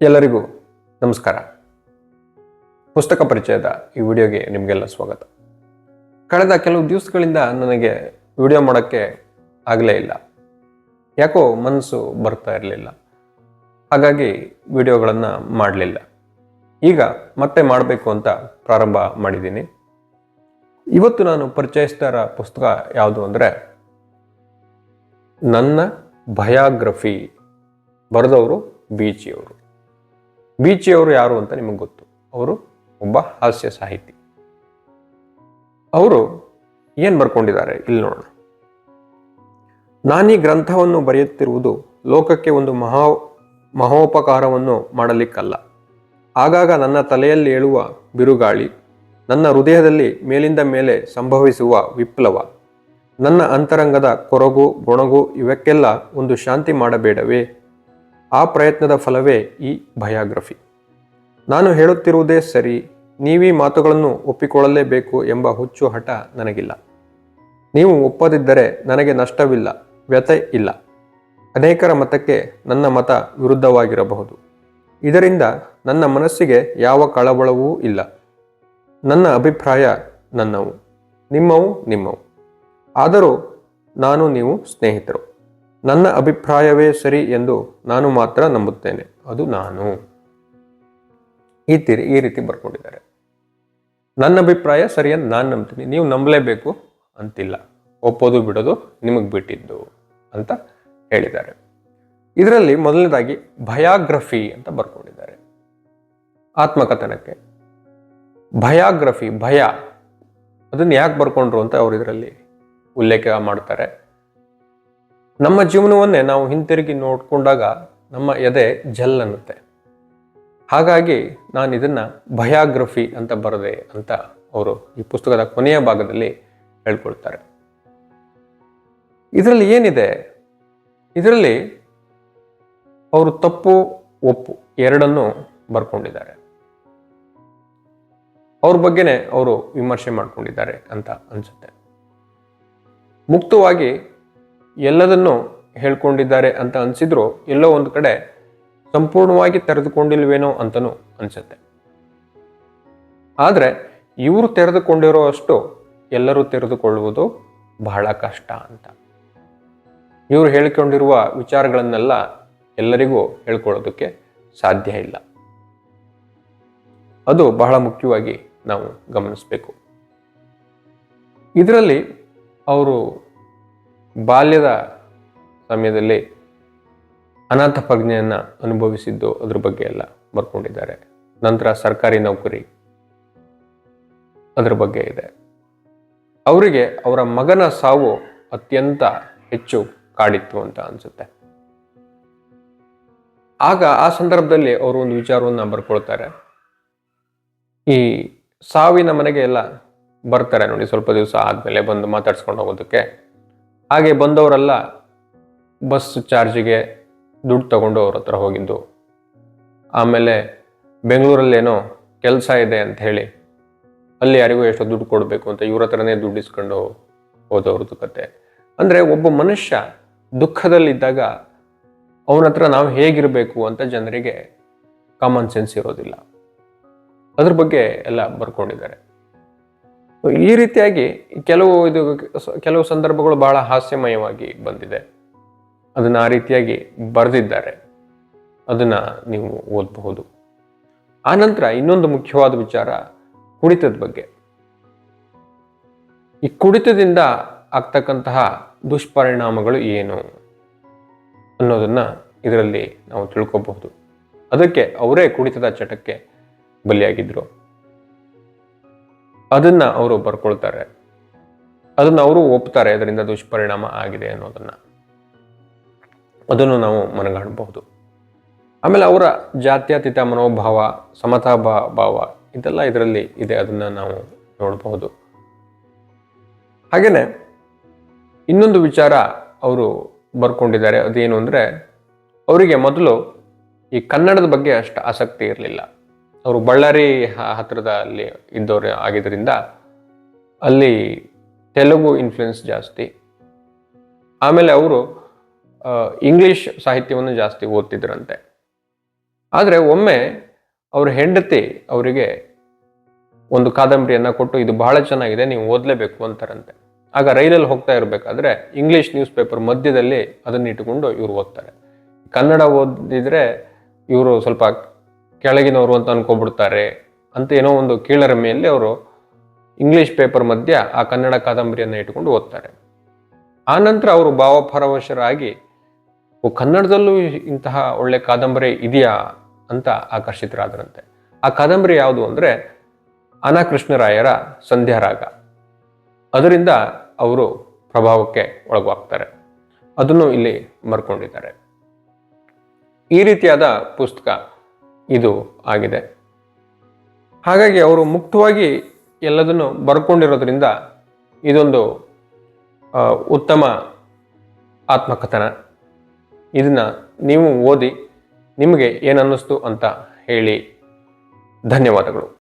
ಎಲ್ಲರಿಗೂ ನಮಸ್ಕಾರ. ಪುಸ್ತಕ ಪರಿಚಯದ ಈ ವಿಡಿಯೋಗೆ ನಿಮಗೆಲ್ಲ ಸ್ವಾಗತ. ಕಳೆದ ಕೆಲವು ದಿವಸಗಳಿಂದ ನನಗೆ ವಿಡಿಯೋ ಮಾಡೋಕ್ಕೆ ಆಗಲೇ ಇಲ್ಲ. ಯಾಕೋ ಮನಸ್ಸು ಬರ್ತಾ ಇರಲಿಲ್ಲ. ಹಾಗಾಗಿ ವಿಡಿಯೋಗಳನ್ನು ಮಾಡಲಿಲ್ಲ. ಈಗ ಮತ್ತೆ ಮಾಡಬೇಕು ಅಂತ ಪ್ರಾರಂಭ ಮಾಡಿದ್ದೀನಿ. ಇವತ್ತು ನಾನು ಪರಿಚಯಿಸ್ತಾ ಇರೋ ಪುಸ್ತಕ ಯಾವುದು ಅಂದರೆ, ನನ್ನ ಭಯಾಗ್ರಫಿ ಬರೆದವರು ಬೀಚಿಯವರು ಬೀಚಿಯವರು ಯಾರು ಅಂತ ನಿಮಗೆ ಗೊತ್ತು? ಅವರು ಒಬ್ಬ ಹಾಸ್ಯ ಸಾಹಿತಿ. ಅವರು ಏನು ಬರ್ಕೊಂಡಿದ್ದಾರೆ? ಇಲ್ಲಿ ನೋಡೋಣ. ನಾನೀ ಗ್ರಂಥವನ್ನು ಬರೆಯುತ್ತಿರುವುದು ಲೋಕಕ್ಕೆ ಒಂದು ಮಹಾ, ಮಹೋಪಕಾರವನ್ನು ಮಾಡಲಿಕ್ಕಲ್ಲ. ಆಗಾಗ ನನ್ನ ತಲೆಯಲ್ಲಿ ಏಳುವ ಬಿರುಗಾಳಿ, ನನ್ನ ಹೃದಯದಲ್ಲಿ ಮೇಲಿಂದ ಮೇಲೆ ಸಂಭವಿಸುವ ವಿಪ್ಲವ, ನನ್ನ ಅಂತರಂಗದ ಕೊರಗು, ಗೊಣಗು, ಇವಕ್ಕೆಲ್ಲ ಒಂದು ಶಾಂತಿ ಮಾಡಬೇಡವೇ? ಆ ಪ್ರಯತ್ನದ ಫಲವೇ ಈ ಬಯೋಗ್ರಫಿ. ನಾನು ಹೇಳುತ್ತಿರುವುದೇ ಸರಿ, ನೀವೀ ಮಾತುಗಳನ್ನು ಒಪ್ಪಿಕೊಳ್ಳಲೇಬೇಕು ಎಂಬ ಹುಚ್ಚು ಹಠ ನನಗಿಲ್ಲ. ನೀವು ಒಪ್ಪದಿದ್ದರೆ ನನಗೆ ನಷ್ಟವಿಲ್ಲ, ವ್ಯಥೆ ಇಲ್ಲ. ಅನೇಕರ ಮತಕ್ಕೆ ನನ್ನ ಮತ ವಿರುದ್ಧವಾಗಿರಬಹುದು. ಇದರಿಂದ ನನ್ನ ಮನಸ್ಸಿಗೆ ಯಾವ ಕಳವಳವೂ ಇಲ್ಲ. ನನ್ನ ಅಭಿಪ್ರಾಯ ನನ್ನವು, ನಿಮ್ಮವು ನಿಮ್ಮವು. ಆದರೂ ನಾನು ನೀವು ಸ್ನೇಹಿತರು. ನನ್ನ ಅಭಿಪ್ರಾಯವೇ ಸರಿ ಎಂದು ನಾನು ಮಾತ್ರ ನಂಬುತ್ತೇನೆ. ಅದು ನಾನು. ಈ ತಿರಿ, ಈ ರೀತಿ ಬರ್ಕೊಂಡಿದ್ದಾರೆ. ನನ್ನ ಅಭಿಪ್ರಾಯ ಸರಿ ಅಂತ ನಾನು ನಂಬ್ತೀನಿ. ನೀವು ನಂಬಲೇಬೇಕು ಅಂತಿಲ್ಲ. ಒಪ್ಪೋದು ಬಿಡೋದು ನಿಮಗೆ ಬಿಟ್ಟಿದ್ದು ಅಂತ ಹೇಳಿದ್ದಾರೆ. ಇದರಲ್ಲಿ ಮೊದಲನೇದಾಗಿ ಭಯಾಗ್ರಫಿ ಅಂತ ಬರ್ಕೊಂಡಿದ್ದಾರೆ. ಆತ್ಮಕಥನಕ್ಕೆ. ಭಯಾಗ್ರಫಿ, ಭಯ. ಅದನ್ನು ಯಾಕೆ ಬರ್ಕೊಂಡ್ರು ಅಂತ ಅವರು ಇದರಲ್ಲಿ ಉಲ್ಲೇಖ ಮಾಡ್ತಾರೆ. ನಮ್ಮ ಜೀವನವನ್ನೇ ನಾವು ಹಿಂತಿರುಗಿ ನೋಡ್ಕೊಂಡಾಗ ನಮ್ಮ ಎದೆ ಜಲ್ ಅನ್ನುತ್ತೆ. ಹಾಗಾಗಿ ನಾನು ಇದನ್ನ ಭಯಾಗ್ರಫಿ ಅಂತ ಬರದೆ ಅಂತ ಅವರು ಈ ಪುಸ್ತಕದ ಕೊನೆಯ ಭಾಗದಲ್ಲಿ ಹೇಳ್ಕೊಳ್ತಾರೆ. ಇದರಲ್ಲಿ ಏನಿದೆ? ಇದರಲ್ಲಿ ಅವರು ತಪ್ಪು, ಒಪ್ಪು ಎರಡನ್ನು ಬರ್ಕೊಂಡಿದ್ದಾರೆ. ಅವ್ರ ಬಗ್ಗೆನೇ ಅವರು ವಿಮರ್ಶೆ ಮಾಡ್ಕೊಂಡಿದ್ದಾರೆ ಅಂತ ಅನ್ಸುತ್ತೆ. ಮುಕ್ತವಾಗಿ ಎಲ್ಲದನ್ನು ಹೇಳ್ಕೊಂಡಿದ್ದಾರೆ ಅಂತ ಅನಿಸಿದ್ರು ಎಲ್ಲೋ ಒಂದು ಕಡೆ ಸಂಪೂರ್ಣವಾಗಿ ತೆರೆದುಕೊಂಡಿಲ್ವೇನೋ ಅಂತಲೂ ಅನಿಸುತ್ತೆ. ಆದರೆ ಇವರು ತೆರೆದುಕೊಂಡಿರೋ ಅಷ್ಟು ಎಲ್ಲರೂ ತೆರೆದುಕೊಳ್ಳುವುದು ಬಹಳ ಕಷ್ಟ ಅಂತ. ಇವರು ಹೇಳಿಕೊಂಡಿರುವ ವಿಚಾರಗಳನ್ನೆಲ್ಲ ಎಲ್ಲರಿಗೂ ಹೇಳ್ಕೊಳ್ಳೋದಕ್ಕೆ ಸಾಧ್ಯ ಇಲ್ಲ. ಅದು ಬಹಳ ಮುಖ್ಯವಾಗಿ ನಾವು ಗಮನಿಸಬೇಕು. ಇದರಲ್ಲಿ ಅವರು ಬಾಲ್ಯದ ಸಮಯದಲ್ಲಿ ಅನಾಥ ಪ್ರಜ್ಞೆಯನ್ನು ಅನುಭವಿಸಿದ್ದು ಅದ್ರ ಬಗ್ಗೆ ಎಲ್ಲ ಬರ್ಕೊಂಡಿದ್ದಾರೆ. ನಂತರ ಸರ್ಕಾರಿ ನೌಕರಿ ಅದ್ರ ಬಗ್ಗೆ ಇದೆ. ಅವರಿಗೆ ಅವರ ಮಗನ ಸಾವು ಅತ್ಯಂತ ಹೆಚ್ಚು ಕಾಡಿತ್ತು ಅಂತ ಅನಿಸುತ್ತೆ. ಆಗ ಆ ಸಂದರ್ಭದಲ್ಲಿ ಅವರು ಒಂದು ವಿಚಾರವನ್ನು ಬರ್ಕೊಳ್ತಾರೆ. ಈ ಸಾವಿನ ಮನೆಗೆ ಎಲ್ಲ ಬರ್ತಾರೆ ನೋಡಿ, ಸ್ವಲ್ಪ ದಿವಸ ಆದಮೇಲೆ ಬಂದು ಮಾತಾಡ್ಸ್ಕೊಂಡು ಹೋಗೋದಕ್ಕೆ. ಹಾಗೆ ಬಂದವರೆಲ್ಲ ಬಸ್ ಚಾರ್ಜಿಗೆ ದುಡ್ಡು ತಗೊಂಡು ಅವ್ರ ಹತ್ರ ಹೋಗಿದ್ದು. ಆಮೇಲೆ ಬೆಂಗಳೂರಲ್ಲೇನೋ ಕೆಲಸ ಇದೆ ಅಂತ ಹೇಳಿ ಅಲ್ಲಿ ಯಾರಿಗೂ ಎಷ್ಟೋ ದುಡ್ಡು ಕೊಡಬೇಕು ಅಂತ ಇವ್ರ ಹತ್ರನೇ ದುಡ್ಡು ಇಸ್ಕೊಂಡು ಹೋದವ್ರದ್ದು ಕತೆ. ಅಂದರೆ ಒಬ್ಬ ಮನುಷ್ಯ ದುಃಖದಲ್ಲಿದ್ದಾಗ ಅವನ ಹತ್ರ ನಾವು ಹೇಗಿರಬೇಕು ಅಂತ ಜನರಿಗೆ ಕಾಮನ್ ಸೆನ್ಸ್ ಇರೋದಿಲ್ಲ. ಅದ್ರ ಬಗ್ಗೆ ಎಲ್ಲ ಬರ್ಕೊಂಡಿದ್ದಾರೆ. ಈ ರೀತಿಯಾಗಿ ಕೆಲವು ಇದು ಕೆಲವು ಸಂದರ್ಭಗಳು ಬಹಳ ಹಾಸ್ಯಮಯವಾಗಿ ಬಂದಿದೆ. ಅದನ್ನು ಆ ರೀತಿಯಾಗಿ ಬರೆದಿದ್ದಾರೆ. ಅದನ್ನು ನೀವು ಓದಬಹುದು. ಆನಂತರ ಇನ್ನೊಂದು ಮುಖ್ಯವಾದ ವಿಚಾರ ಕುಡಿತದ ಬಗ್ಗೆ. ಈ ಕುಡಿತದಿಂದ ಆಗ್ತಕ್ಕಂತಹ ದುಷ್ಪರಿಣಾಮಗಳು ಏನು ಅನ್ನೋದನ್ನು ಇದರಲ್ಲಿ ನಾವು ತಿಳ್ಕೋಬಹುದು. ಅದಕ್ಕೆ ಅವರೇ ಕುಡಿತದ ಚಟಕ್ಕೆ ಬಲಿಯಾಗಿದ್ರು. ಅದನ್ನ ಅವರು ಬರ್ಕೊಳ್ತಾರೆ. ಅದನ್ನು ಅವರು ಒಪ್ತಾರೆ, ಅದರಿಂದ ದುಷ್ಪರಿಣಾಮ ಆಗಿದೆ ಅನ್ನೋದನ್ನು. ಅದನ್ನು ನಾವು ಮನಗಾಣಬಹುದು. ಆಮೇಲೆ ಅವರ ಜಾತ್ಯತೀತ ಮನೋಭಾವ, ಸಮತಾ ಭಾವ ಇದೆಲ್ಲ ಇದರಲ್ಲಿ ಇದೆ, ಅದನ್ನು ನಾವು ನೋಡಬಹುದು. ಹಾಗೆಯೇ ಇನ್ನೊಂದು ವಿಚಾರ ಅವರು ಬರ್ಕೊಂಡಿದ್ದಾರೆ, ಅದೇನು ಅಂದರೆ, ಅವರಿಗೆ ಮೊದಲು ಈ ಕನ್ನಡದ ಬಗ್ಗೆ ಅಷ್ಟು ಆಸಕ್ತಿ ಇರಲಿಲ್ಲ. ಅವರು ಬಳ್ಳಾರಿ ಹತ್ತಿರದಲ್ಲಿ ಇದ್ದವರು ಆಗಿದ್ದರಿಂದ ಅಲ್ಲಿ ತೆಲುಗು ಇನ್ಫ್ಲುಯೆನ್ಸ್ ಜಾಸ್ತಿ. ಆಮೇಲೆ ಅವರು ಇಂಗ್ಲಿಷ್ ಸಾಹಿತ್ಯವನ್ನು ಜಾಸ್ತಿ ಓದ್ತಿದ್ರಂತೆ. ಆದರೆ ಒಮ್ಮೆ ಅವರ ಹೆಂಡತಿ ಅವರಿಗೆ ಒಂದು ಕಾದಂಬರಿಯನ್ನು ಕೊಟ್ಟು, ಇದು ಬಹಳ ಚೆನ್ನಾಗಿದೆ, ನೀವು ಓದಲೇಬೇಕು ಅಂತಾರಂತೆ. ಆಗ ರೈಲಲ್ಲಿ ಹೋಗ್ತಾ ಇರಬೇಕಾದ್ರೆ ಇಂಗ್ಲೀಷ್ ನ್ಯೂಸ್ ಪೇಪರ್ ಮಧ್ಯದಲ್ಲಿ ಅದನ್ನ ಇಟ್ಟುಕೊಂಡು ಇವರು ಓದ್ತಾರೆ. ಕನ್ನಡ ಓದಿದ್ರೆ ಇವರು ಸ್ವಲ್ಪ ಕೆಳಗಿನವರು ಅಂತ ಅನ್ಕೊಬಿಡ್ತಾರೆ ಅಂತ ಏನೋ ಒಂದು ಕೀಳರ ಮೇಲೆ ಅವರು ಇಂಗ್ಲಿಷ್ ಪೇಪರ್ ಮಧ್ಯ ಆ ಕನ್ನಡ ಕಾದಂಬರಿಯನ್ನು ಇಟ್ಕೊಂಡು ಓದ್ತಾರೆ. ಆ ನಂತರ ಅವರು ಭಾವಪರವಶರಾಗಿ ಕನ್ನಡದಲ್ಲೂ ಇಂತಹ ಒಳ್ಳೆ ಕಾದಂಬರಿ ಇದೆಯಾ ಅಂತ ಆಕರ್ಷಿತರಾದರಂತೆ. ಆ ಕಾದಂಬರಿ ಯಾವುದು ಅಂದರೆ ಅನಾಕೃಷ್ಣರಾಯರ ಸಂಧ್ಯಾರಾಗ. ಅದರಿಂದ ಅವರು ಪ್ರಭಾವಕ್ಕೆ ಒಳಗಾಗ್ತಾರೆ. ಅದನ್ನು ಇಲ್ಲಿ ಮರ್ಕೊಂಡಿದ್ದಾರೆ. ಈ ರೀತಿಯಾದ ಪುಸ್ತಕ ಇದು ಆಗಿದೆ. ಹಾಗಾಗಿ ಅವರು ಮುಕ್ತವಾಗಿ ಎಲ್ಲದನ್ನು ಬರ್ಕೊಂಡಿರೋದ್ರಿಂದ ಇದೊಂದು ಉತ್ತಮ ಆತ್ಮಕಥನ. ಇದನ್ನು ನೀವು ಓದಿ ನಿಮಗೆ ಏನನ್ನಿಸ್ತು ಅಂತ ಹೇಳಿ. ಧನ್ಯವಾದಗಳು.